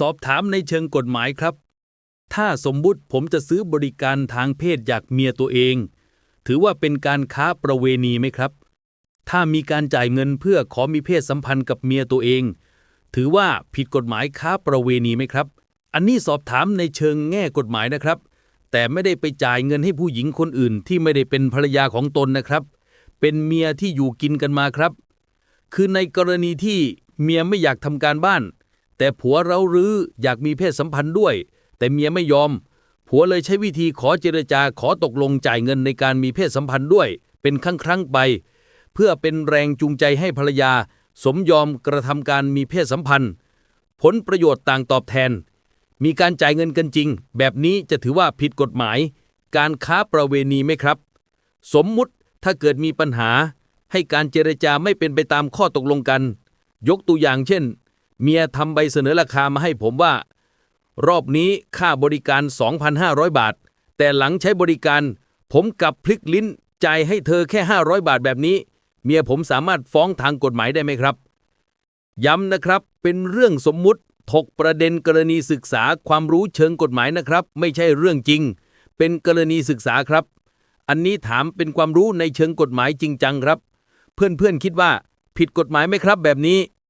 สอบถามในเชิงกฎหมายครับ ถ้าสมมุติผมจะซื้อบริการทางเพศจากเมียตัวเอง ถือว่าเป็นการค้าประเวณีไหมครับ ถ้ามีการจ่ายเงินเพื่อขอมีเพศสัมพันธ์กับเมียตัวเอง ถือว่าผิดกฎหมายค้าประเวณีไหมครับ อันนี้สอบถามในเชิงแง่กฎหมายนะครับ แต่ไม่ได้ไปจ่ายเงินให้ผู้หญิงคนอื่น ที่ไม่ได้เป็นภรรยาของตนนะครับ เป็นเมียที่อยู่กินกันมาครับ คือในกรณีที่เมียไม่อยากทำการบ้าน แต่ผัวเรารื้ออยากมีเพศสัมพันธ์ด้วย แต่เมียไม่ยอม ผัวเลยใช้วิธีขอเจรจาขอตกลงจ่ายเงินในการมีเพศสัมพันธ์ด้วย เป็นครั้งครั้งไป เพื่อเป็นแรงจูงใจให้ภรรยา สมยอมกระทำการมีเพศสัมพันธ์ ผลประโยชน์ต่างตอบแทน มีการจ่ายเงินกันจริง แบบนี้จะถือว่าผิดกฎหมาย การค้าประเวณีไหมครับ สมมุติถ้าเกิดมีปัญหาให้การเจรจาไม่เป็นไปตามข้อตกลงกัน ยกตัวอย่างเช่น เมียทำใบเสนอราคามาให้ผมว่า รอบนี้ค่าบริการ 2,500 บาท แต่หลังใช้บริการ ผมกลับพลิกลิ้นจ่ายให้เธอแค่ 500 บาทแบบนี้ เมียผมสามารถฟ้องทางกฎหมายได้ไหมครับ ย้ำนะครับเป็นเรื่องสมมุติถกประเด็นกรณีศึกษาความรู้เชิงกฎหมายนะครับ ไม่ใช่เรื่องจริง เป็นกรณีศึกษาครับ อันนี้ถามเป็นความรู้ในเชิงกฎหมายจริงจังครับ เพื่อนๆคิดว่าผิดกฎหมายไหมครับแบบนี้